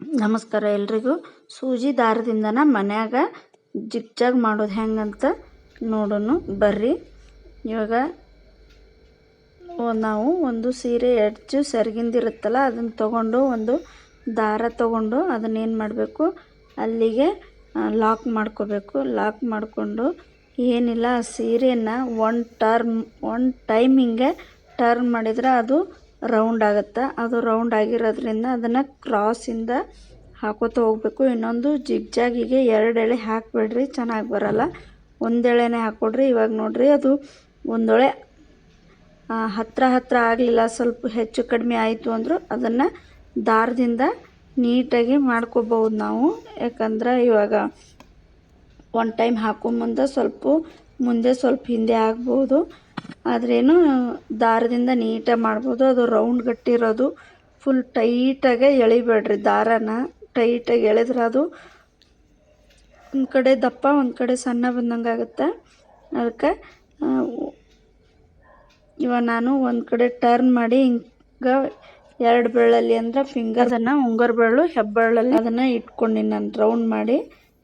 ನಮಸ್ಕಾರ ಎಲ್ರಿಗೂ. ಸೂಜಿ ದಾರದಿಂದನ ಮನ್ಯಾಗ ಜಿಗ್ಜಾಗ್ ಮಾಡೋದು ಹೆಂಗಂತ ನೋಡೋಣ ಬರ್ರಿ. ಇವಾಗ ನಾವು ಒಂದು ಸೀರೆ ಎಡ್ಜು ಸರಿಗಿಂದಿರುತ್ತಲ್ಲ ಅದನ್ನು ತಗೊಂಡು ಒಂದು ದಾರ ತಗೊಂಡು ಅದನ್ನೇನು ಮಾಡಬೇಕು, ಅಲ್ಲಿಗೆ ಲಾಕ್ ಮಾಡ್ಕೋಬೇಕು. ಲಾಕ್ ಮಾಡಿಕೊಂಡು ಏನಿಲ್ಲ, ಆ ಸೀರೆನ one term, one time turn ಮಾಡಿದ್ರೆ ಅದು ರೌಂಡ್ ಆಗುತ್ತೆ. ಅದು ರೌಂಡ್ ಆಗಿರೋದ್ರಿಂದ ಅದನ್ನು ಕ್ರಾಸಿಂದ ಹಾಕೋತ ಹೋಗಬೇಕು. ಇನ್ನೊಂದು ಜಿಗ್ಜಾಗಿಗೆ ಎರಡು ಎಳೆ ಹಾಕಬೇಡ್ರಿ, ಚೆನ್ನಾಗಿ ಬರಲ್ಲ. ಒಂದು ಎಳೆನೆ ಹಾಕ್ಕೊಡ್ರಿ ಇವಾಗ ನೋಡಿರಿ ಅದು ಒಂದೊಳೆ ಹತ್ತಿರ ಹತ್ತಿರ ಆಗಲಿಲ್ಲ, ಸ್ವಲ್ಪ ಹೆಚ್ಚು ಕಡಿಮೆ ಆಯಿತು ಅಂದರೂ ಅದನ್ನು ದಾರದಿಂದ ನೀಟಾಗಿ ಮಾಡ್ಕೋಬಹುದು ನಾವು. ಯಾಕಂದ್ರೆ ಇವಾಗ ಒನ್ ಟೈಮ್ ಹಾಕೊಂಬಂದು ಸ್ವಲ್ಪ, ಮುಂದೆ ಸ್ವಲ್ಪ ಹಿಂದೆ ಆಗ್ಬೋದು. ಆದ್ರೇನು ದಾರದಿಂದ ನೀಟಾಗಿ ಮಾಡ್ಬೋದು ಅದು ರೌಂಡ್ ಗಟ್ಟಿರೋದು ಫುಲ್ ಟೈಟಾಗೆ ಎಳಿಬೇಡ್ರಿ ದಾರನ. ಟೈಟಾಗಿ ಎಳೆದ್ರೆ ಅದು ಒಂದು ಕಡೆ ದಪ್ಪ ಒಂದು ಕಡೆ ಸಣ್ಣ ಬಂದಂಗೆ ಆಗುತ್ತೆ. ಅದಕ್ಕೆ ಇವಾಗ ನಾನು ಒಂದು ಕಡೆ ಟರ್ನ್ ಮಾಡಿ ಹಿಂಗೆ ಎರಡು ಬೆರಳಲ್ಲಿ ಅಂದ್ರೆ ಫಿಂಗರ್ದನ್ನು ಉಂಗರ್ ಬೆರಳು ಹೆಬ್ಬೆರಳಲ್ಲಿ ಅದನ್ನು ಇಟ್ಕೊಂಡಿನಿ ನಾನು ರೌಂಡ್ ಮಾಡಿ.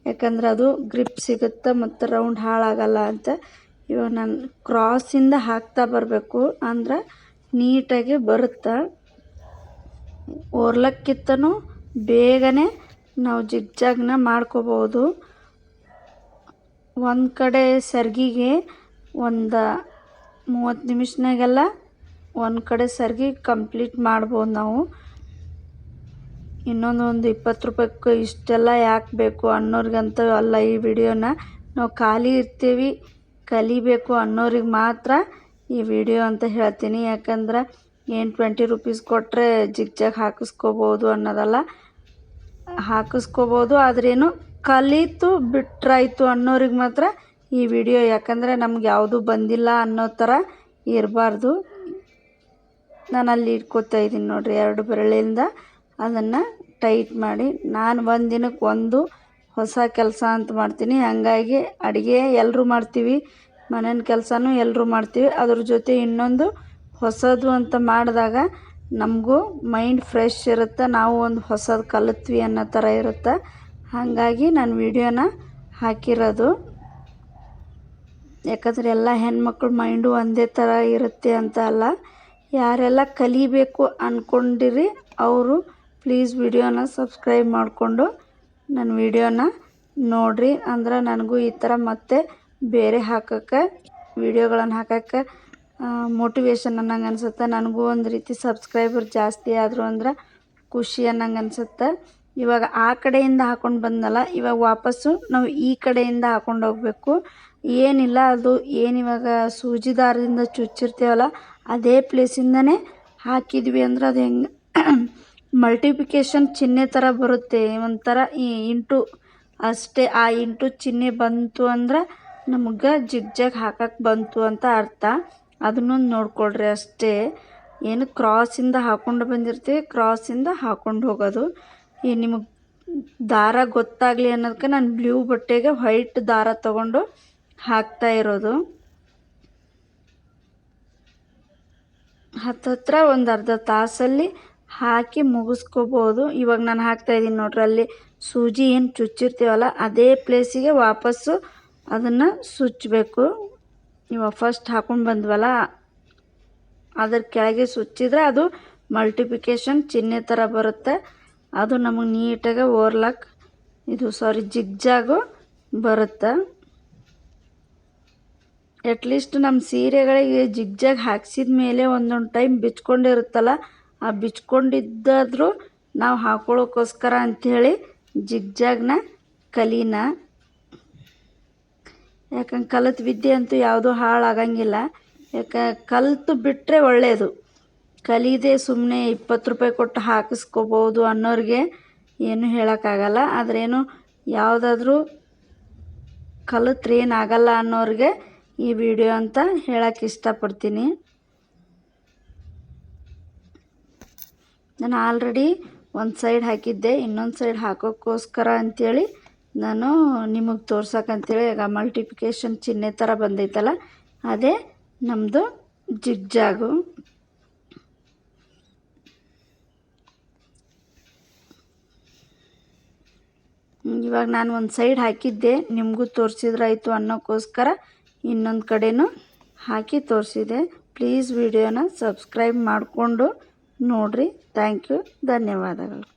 ಯಾಕಂದ್ರೆ ಅದು ಗ್ರಿಪ್ ಸಿಗುತ್ತೆ ಮತ್ತು ರೌಂಡ್ ಹಾಳಾಗಲ್ಲ ಅಂತ. ಇವಾಗ ನಾನು ಕ್ರಾಸಿಂದ ಹಾಕ್ತಾ ಬರಬೇಕು. ಅಂದ್ರೆ ನೀಟಾಗಿ ಬರುತ್ತೆ? ಓರ್ಲಕ್ಕಿಂತನೂ ಬೇಗನೆ ನಾವು ಜಿಗ್ಜಾಗ್ನ ಮಾಡ್ಕೋಬೋದು ಒಂದು ಕಡೆ ಸರ್ಗಿಗೆ ಒಂದು ಮೂವತ್ತು ನಿಮಿಷನಾಗೆಲ್ಲ ಒಂದು ಕಡೆ ಸರ್ಗಿ ಕಂಪ್ಲೀಟ್ ಮಾಡ್ಬೋದು ನಾವು. ಇನ್ನೊಂದು ಒಂದು ಇಪ್ಪತ್ತು ರೂಪಾಯಿಗೆ ಇಷ್ಟೆಲ್ಲ ಯಾಕೆ ಬೇಕು ಅನ್ನೋರಿಗಂತ ಅಲ್ಲ ಈ ವಿಡಿಯೋನ. ನಾವು ಖಾಲಿ ಇರ್ತೀವಿ. ಕಲಿಬೇಕು ಅನ್ನೋರಿಗೆ ಮಾತ್ರ ಈ ವಿಡಿಯೋ ಅಂತ ಹೇಳ್ತೀನಿ. ಯಾಕಂದ್ರೆ ಏನು ಟ್ವೆಂಟಿ ರುಪೀಸ್ ಕೊಟ್ಟರೆ ಜಿಗ್ಜಾಗ್ ಹಾಕಿಸ್ಕೋಬೋದು ಅನ್ನೋದಲ್ಲ. ಹಾಕಿಸ್ಕೋಬೋದು, ಆದ್ರೇನು ಕಲಿತು ಬಿಟ್ರಾಯಿತು ಅನ್ನೋರಿಗೆ ಮಾತ್ರ ಈ ವಿಡಿಯೋ. ಯಾಕಂದರೆ ನಮ್ಗೆ ಯಾವುದು ಬಂದಿಲ್ಲ ಅನ್ನೋ ಥರ ಇರಬಾರ್ದು. ನಾನು ಅಲ್ಲಿ ಇಟ್ಕೋತಾ ಇದ್ದೀನಿ ನೋಡಿರಿ, ಎರಡು ಬೆರಳಿಂದ ಅದನ್ನು ಟೈಟ್ ಮಾಡಿ. ನಾನು ಒಂದು ದಿನಕ್ಕೆ ಒಂದು ಹೊಸ ಕೆಲಸ ಅಂತ ಮಾಡ್ತೀನಿ. ಹಾಗಾಗಿ ಅಡುಗೆ ಎಲ್ಲರೂ ಮಾಡ್ತೀವಿ. ಮನೇನ ಕೆಲಸನೂ ಎಲ್ಲರೂ ಮಾಡ್ತೀವಿ. ಅದ್ರ ಜೊತೆ ಇನ್ನೊಂದು ಹೊಸದು ಅಂತ ಮಾಡಿದಾಗ ನಮಗೂ ಮೈಂಡ್ ಫ್ರೆಶ್ ಇರುತ್ತೆ. ನಾವು ಒಂದು ಹೊಸದು ಕಲಿತ್ವಿ ಅನ್ನೋ ಥರ ಇರುತ್ತೆ. ಹಾಗಾಗಿ ನಾನು ವಿಡಿಯೋನ ಹಾಕಿರೋದು. ಯಾಕಂದರೆ ಎಲ್ಲ ಹೆಣ್ಮಕ್ಳು ಮೈಂಡು ಒಂದೇ ಥರ ಇರುತ್ತೆ ಅಂತ ಅಲ್ಲ. ಯಾರೆಲ್ಲ ಕಲಿಬೇಕು ಅಂದ್ಕೊಂಡಿರಿ ಅವರು ಪ್ಲೀಸ್ ವಿಡಿಯೋನ ಸಬ್ಸ್ಕ್ರೈಬ್ ಮಾಡಿಕೊಂಡು ನನ್ನ ವಿಡಿಯೋನ ನೋಡಿರಿ ಅಂದ್ರೆ ನನಗೂ ಈ ಥರ ಮತ್ತೆ ಬೇರೆ ಹಾಕೋಕ್ಕೆ, ವಿಡಿಯೋಗಳನ್ನು ಹಾಕೋಕ್ಕೆ ಮೋಟಿವೇಶನ್ ಅನ್ನಂಗೆ ಅನ್ಸುತ್ತೆ. ನನಗೂ ಒಂದು ರೀತಿ ಸಬ್ಸ್ಕ್ರೈಬರ್ ಜಾಸ್ತಿ ಆದರು ಅಂದ್ರೆ ಖುಷಿ ಅನ್ನಂಗೆ ಅನ್ಸುತ್ತೆ. ಇವಾಗ ಆ ಕಡೆಯಿಂದ ಹಾಕೊಂಡು ಬಂದಲ್ಲ ಇವಾಗ ವಾಪಸ್ಸು ನಾವು ಈ ಕಡೆಯಿಂದ ಹಾಕೊಂಡು ಹೋಗಬೇಕು. ಏನಿಲ್ಲ, ಅದು ಏನಿವಾಗ ಸೂಜಿ ದಾರದಿಂದ ಚುಚ್ಚಿರ್ತೀವಲ್ಲ, ಅದೇ ಪ್ಲೇಸಿಂದನೇ ಹಾಕಿದ್ವಿ ಅಂದ್ರೆ ಅದು ಹೆಂಗೆ ಮಲ್ಟಿಪ್ಲಿಕೇಶನ್ ಚಿಹ್ನೆ ಥರ ಬರುತ್ತೆ. ಒಂಥರ ಈ ಇಂಟು ಅಷ್ಟೇ, ಆ ಇಂಟು ಚಿಹ್ನೆ ಬಂತು ಅಂದ್ರೆ ನಮ್ಗೆ ಜಿಗ್ಜಾಗ್ ಹಾಕಕ್ಕೆ ಬಂತು ಅಂತ ಅರ್ಥ. ಅದನ್ನು ನೋಡ್ಕೊಳ್ರಿ ಅಷ್ಟೇ. ಏನು ಕ್ರಾಸಿಂದ ಹಾಕ್ಕೊಂಡು ಬಂದಿರ್ತೀವಿ ಕ್ರಾಸಿಂದ ಹಾಕ್ಕೊಂಡು ಹೋಗೋದು. ಈ ನಿಮಗೆ ದಾರ ಗೊತ್ತಾಗಲಿ ಅನ್ನೋದಕ್ಕೆ ನಾನು ಬ್ಲೂ ಬಟ್ಟೆಗೆ ವೈಟ್ ದಾರ ತಗೊಂಡು ಹಾಕ್ತಾ ಇರೋದು. ಹತ್ತತ್ರ ಒಂದು ಅರ್ಧ ತಾಸಲ್ಲಿ ಹಾಕಿ ಮುಗಿಸ್ಕೋಬೋದು. ಇವಾಗ ನಾನು ಹಾಕ್ತಾಯಿದ್ದೀನಿ ನೋಡ್ರಿ, ಅಲ್ಲಿ ಸೂಜಿ ಏನು ಚುಚ್ಚಿರ್ತೀವಲ್ಲ, ಅದೇ ಪ್ಲೇಸಿಗೆ ವಾಪಸ್ಸು ಅದನ್ನು ಸುಚ್ಚಬೇಕು ಇವಾಗ ಫಸ್ಟ್ ಹಾಕೊಂಡು ಬಂದ್ವಲ್ಲ, ಅದ್ರ ಕೆಳಗೆ ಸುಚ್ಚಿದ್ರೆ ಅದು ಮಲ್ಟಿಪ್ಲಿಕೇಶನ್ ಚಿಹ್ನೆ ಥರ ಬರುತ್ತೆ. ಅದು ನಮಗೆ ನೀಟಾಗಿ ಓರ್ಲಾಕ್ ಇದು ಸಾರಿ ಜಿಗ್ಜಾಗು ಬರುತ್ತೆ. ಅಟ್ಲೀಸ್ಟ್ ನಮ್ಮ ಸೀರೆಗಳಿಗೆ ಜಿಗ್ಜಾಗ್ ಹಾಕ್ಸಿದ ಮೇಲೆ ಒಂದೊಂದು ಟೈಮ್ ಬಿಚ್ಕೊಂಡಿರುತ್ತಲ್ಲ ಆ ಬಿಚ್ಕೊಂಡಿದ್ದಾದರೂ ನಾವು ಹಾಕೊಳ್ಳೋಕ್ಕೋಸ್ಕರ ಅಂಥೇಳಿ ಜಿಗ್ಜಾಗ್ನ ಕಲೀನ. ಯಾಕಂದ್ರೆ ಕಲಿತ ವಿದ್ಯೆ ಅಂತೂ ಯಾವುದೂ ಹಾಳಾಗಂಗಿಲ್ಲ. ಯಾಕೆ ಕಲಿತು ಬಿಟ್ಟರೆ ಒಳ್ಳೆಯದು ಕಲಿದೆ ಸುಮ್ಮನೆ ಇಪ್ಪತ್ತು ರೂಪಾಯಿ ಕೊಟ್ಟು ಹಾಕಿಸ್ಕೋಬೋದು ಅನ್ನೋರಿಗೆ ಏನು ಹೇಳೋಕ್ಕಾಗಲ್ಲ. ಆದ್ರೇನು ಯಾವುದಾದ್ರೂ ಕಲಿತ್ರೇನಾಗಲ್ಲ ಅನ್ನೋರಿಗೆ ಈ ವಿಡಿಯೋ ಅಂತ ಹೇಳೋಕ್ಕೆ ಇಷ್ಟಪಡ್ತೀನಿ. ನಾನು ಆಲ್ರೆಡಿ ಒಂದು ಸೈಡ್ ಹಾಕಿದ್ದೆ, ಇನ್ನೊಂದು ಸೈಡ್ ಹಾಕೋಕ್ಕೋಸ್ಕರ ಅಂಥೇಳಿ ನಾನು ನಿಮಗೆ ತೋರ್ಸೋಕ್ಕಂತೇಳಿ ಈಗ ಮಲ್ಟಿಪ್ಲಿಕೇಶನ್ ಚಿಹ್ನೆ ಥರ ಬಂದೈತಲ್ಲ, ಅದೇ ನಮ್ಮದು ಜಿಗ್ಜಾಗು. ಇವಾಗ ನಾನು ಒಂದು ಸೈಡ್ ಹಾಕಿದ್ದೆ, ನಿಮಗೂ ತೋರಿಸಿದ್ರಾಯಿತು ಅನ್ನೋಕ್ಕೋಸ್ಕರ ಇನ್ನೊಂದು ಕಡೆನೂ ಹಾಕಿ ತೋರಿಸಿದೆ. ಪ್ಲೀಸ್ ವಿಡಿಯೋನ ಸಬ್ಸ್ಕ್ರೈಬ್ ಮಾಡಿಕೊಂಡು ನೋಡಿರಿ. ಥ್ಯಾಂಕ್ ಯು ಧನ್ಯವಾದಗಳು.